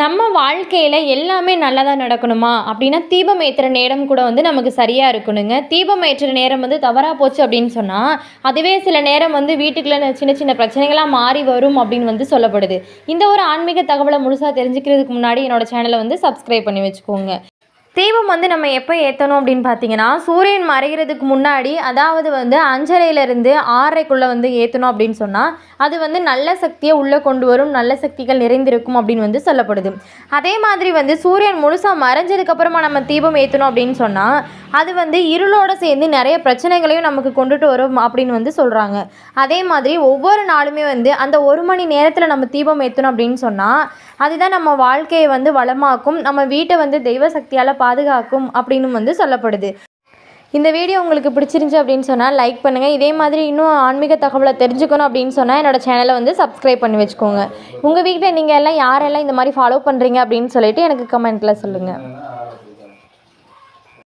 நம்ம வாழ்க்கையில் எல்லாமே நல்லதாக நடக்கணுமா? அப்படின்னா தீபம் ஏற்றுற நேரம் கூட வந்து நமக்கு சரியாக இருக்கணுங்க. தீபம் ஏற்றுற நேரம் வந்து தவறாக போச்சு அப்படின்னு சொன்னால் அதுவே சில நேரம் வந்து வீட்டுக்குள்ளே சின்ன சின்ன பிரச்சனைகளாக மாறி வரும் அப்படின்னு வந்து சொல்லப்படுது. இந்த ஒரு ஆன்மீக தகவலை முழுசாக தெரிஞ்சுக்கிறதுக்கு முன்னாடி என்னோடய சேனலை வந்து சப்ஸ்கிரைப் பண்ணி வச்சுக்கோங்க. தீபம் வந்து நம்ம எப்போ ஏற்றணும் அப்படின்னு பார்த்தீங்கன்னா சூரியன் மறைகிறதுக்கு முன்னாடி அதாவது வந்து அஞ்சரையிலேருந்து ஆறரைக்குள்ளே வந்து ஏற்றணும் அப்படின்னு சொன்னால் அது வந்து நல்ல சக்தியை உள்ளே கொண்டு வரும் நல்ல சக்திகள் நிறைந்திருக்கும் அப்படின்னு வந்து சொல்லப்படுது. அதே மாதிரி வந்து சூரியன் முழுசாக மறைஞ்சதுக்கப்புறமா நம்ம தீபம் ஏற்றணும் அப்படின்னு சொன்னால் அது வந்து இருளோட சேர்ந்து நிறைய பிரச்சனைகளையும் நமக்கு கொண்டுட்டு வரும் அப்படின்னு வந்து சொல்கிறாங்க அதே மாதிரி ஒவ்வொரு நாளுமே வந்து அந்த ஒரு மணி நேரத்தில் நம்ம தீபம் ஏற்றணும் அப்படின்னு சொன்னால் அதுதான் நம்ம வாழ்க்கையை வந்து வளமாக்கும். நம்ம வீட்டை வந்து தெய்வ சக்தியால் பாதுகாக்கும் அப்படின்னு வந்து சொல்லப்படுது. இந்த வீடியோ உங்களுக்கு பிடிச்சிருந்துச்சு அப்படின்னு சொன்னால் லைக் பண்ணுங்கள் இதே மாதிரி இன்னும் ஆன்மீக தகவலை தெரிஞ்சுக்கணும் அப்படின்னு சொன்னால் என்னோடய சேனலை வந்து சப்ஸ்கிரைப் பண்ணி வச்சுக்கோங்க. உங்கள் வீட்டில் நீங்கள் எல்லாம் யாரெல்லாம் இந்த மாதிரி ஃபாலோ பண்ணுறீங்க அப்படின்னு சொல்லிட்டு எனக்கு கமெண்ட்டில் சொல்லுங்கள்